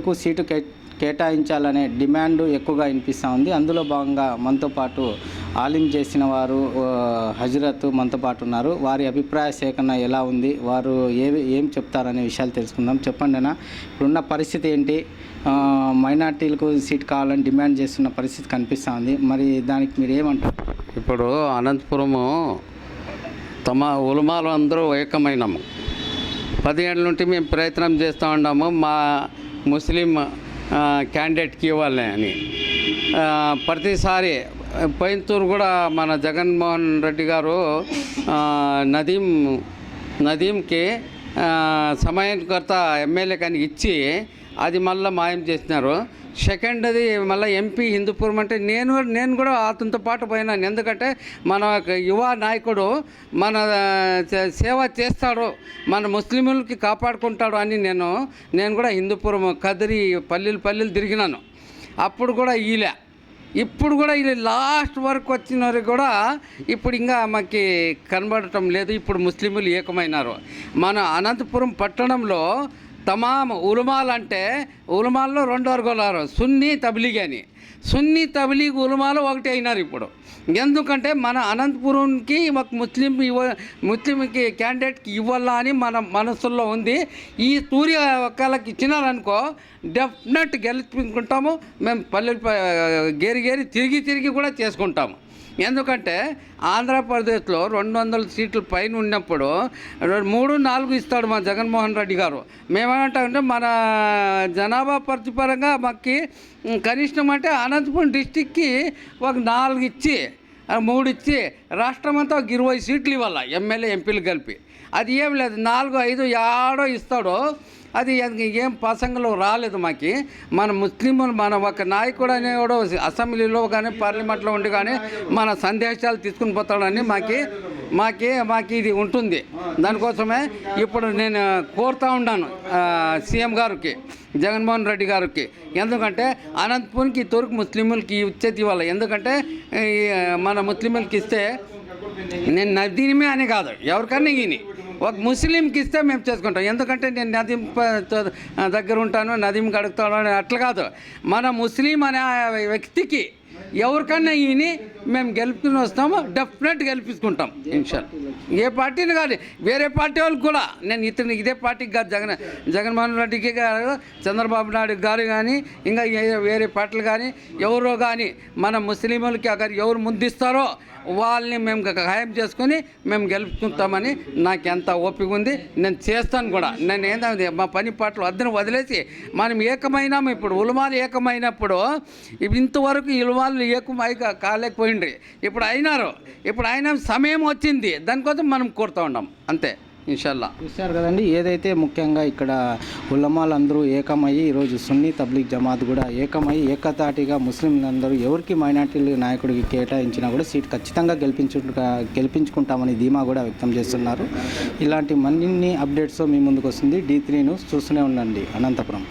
కు సీటు కే కేటాయించాలనే డిమాండ్ ఎక్కువగా వినిపిస్తూ ఉంది. అందులో భాగంగా మనతో పాటు ఆలిం చేసిన వారు హజరత్ మనతో పాటు ఉన్నారు. వారి అభిప్రాయ సేకరణ ఎలా ఉంది? వారు ఏ ఏం చెప్తారనే విషయాలు తెలుసుకుందాం. చెప్పండి అన్న. ఇప్పుడున్న పరిస్థితి ఏంటి? మైనార్టీలకు సీట్ కావాలని డిమాండ్ చేస్తున్న పరిస్థితి కనిపిస్తూ ఉంది. మరి దానికి మీరు ఏమంటారు? ఇప్పుడు అనంతపురము తమ ఉలమాలు అందరూ ఏకమైనాము. పదిహేళ్ళ నుండి మేము ప్రయత్నం చేస్తూ ఉన్నాము. మా ముస్లిం క్యాండిడేట్కి ఇవ్వాలి అని. ప్రతిసారి పోయినతూరు కూడా మన జగన్మోహన్ రెడ్డి గారు నదీం నదీంకి ఆ, సమయానికర్త ఎమ్మెల్యే కానీ ఇచ్చి అది మళ్ళీ మాయం చేసినారు. సెకండ్ అది మళ్ళీ ఎంపీ హిందూపురం అంటే నేను నేను కూడా అతనితో పాటు పోయినాను. ఎందుకంటే మన ఒక యువ నాయకుడు మన సేవ చేస్తాడు. మన ముస్లింలకి కాపాడుకుంటాడు అని నేను నేను కూడా హిందూపురం కదిరి పల్లెలు పల్లెలు తిరిగినాను. అప్పుడు కూడా ఈలే. ఇప్పుడు కూడా ఇది లాస్ట్ వరకు వచ్చిన వరకు కూడా ఇప్పుడు ఇంకా మాకు కనబడటం లేదు. ఇప్పుడు ముస్లింలు ఏకమైనారు. మన అనంతపురం పట్టణంలో తమామ్ ఉలమాలు అంటే ఉలమాల్లో రెండు వర్గాలు సున్నీ తబ్లీగ్ అని. సున్నీ తబ్లీగ్ ఉలమాలు ఒకటి అయినారు ఇప్పుడు. ఎందుకంటే మన అనంతపురంకి ఒక ముస్లిం ఇవ్వ ముస్లింకి క్యాండిడేట్కి ఇవ్వాలా అని మన మనసుల్లో ఉంది. ఈ తూరి ఒక్కళ్ళకి ఇచ్చినారనుకో డెఫినెట్ గెలుచుకుంటాము మేము పల్లెలు గేరి గేరి తిరిగి తిరిగి కూడా చేసుకుంటాము. ఎందుకంటే ఆంధ్రప్రదేశ్లో రెండు వందల సీట్లు పైన ఉన్నప్పుడు మూడు నాలుగు ఇస్తాడు మా జగన్మోహన్ రెడ్డి గారు. మేమేమంటామంటే మన జనాభా పరిధిపరంగా మాకు కనిష్టం అంటే అనంతపురం డిస్టిక్కి ఒక నాలుగు ఇచ్చి మూడు ఇచ్చి రాష్ట్రం అంతా ఒక ఇరవై సీట్లు ఇవ్వాల ఎమ్మెల్యే ఎంపీలు కలిపి. అది ఏం లేదు నాలుగు ఐదు యాడో ఇస్తాడో అది అది ఏం ప్రసంగంలో రాలేదు మాకి. మన ముస్లింలు మన ఒక నాయకుడు అనేవాడు అసెంబ్లీలో కానీ పార్లమెంట్లో ఉండి కానీ మన సందేశాలు తీసుకుని పోతాడని మాకి మాకి మాకు ఇది ఉంటుంది. దానికోసమే ఇప్పుడు నేను కోరుతా ఉన్నాను సీఎం గారికి జగన్మోహన్ రెడ్డి గారికి. ఎందుకంటే అనంతపూర్కి తూర్పు ముస్లింలకి ఇచ్చేది ఇవ్వాలి. ఎందుకంటే మన ముస్లింలకి ఇస్తే నేను నదీమే అని కాదు ఎవరికన్నా ఈయన ఒక ముస్లింకి ఇస్తే మేము చేసుకుంటాం. ఎందుకంటే నేను నదీం దగ్గర ఉంటాను నదీం గడుపుతాను అని అట్లా కాదు. మన ముస్లిం అనే వ్యక్తికి ఎవరికన్నా ఈయన మేము గెలుపుకుని వస్తాము డెఫినెట్ గెలిపించుకుంటాం ఇన్షాల్. ఏ పార్టీని కాదు వేరే పార్టీ వాళ్ళకి కూడా. నేను ఇతను ఇదే పార్టీకి కాదు జగన్ జగన్మోహన్ రెడ్డికి గారు చంద్రబాబు నాయుడు గారు కానీ ఇంకా ఏ- వేరే పార్టీలు కానీ ఎవరో కానీ మన ముస్లింలకి అక్కడ ఎవరు ముందిస్తారో వాళ్ళని మేము ఖాయం చేసుకొని మేము గెలుపుకుంటామని నాకు ఎంత ఓపిక ఉంది. నేను చేస్తాను కూడా. నేను ఏంటంటే మా పని పాటలు అద్దను వదిలేసి మనం ఏకమైనాము ఇప్పుడు ఉలమాలు ఏకమైనప్పుడు ఇవి ఇంతవరకు ఇలువ వాళ్ళు ఏకమై కాలేకపోయిండ్రి ఇప్పుడు అయినారు ఇప్పుడు అయిన సమయం వచ్చింది. దానికోసం మనం కోరుతూ ఉన్నాం. అంతే. ఇన్షాల్లా. చూశారు కదండి ఏదైతే ముఖ్యంగా ఇక్కడ ఉలమాలందరూ ఏకమయ్యి ఈరోజు సున్నీ తబ్లీగ్ జమాత్ కూడా ఏకమై ఏకతాటిగా ముస్లింలందరూ ఎవరికి మైనార్టీ నాయకుడికి కేటాయించినా కూడా సీట్ ఖచ్చితంగా గెలిపించు గెలిపించుకుంటామని ధీమా కూడా వ్యక్తం చేస్తున్నారు. ఇలాంటి మరిన్ని అప్డేట్స్ మీ ముందుకు వస్తుంది డీ త్రీ న్యూస్ చూస్తూనే ఉండండి. అనంతపురం.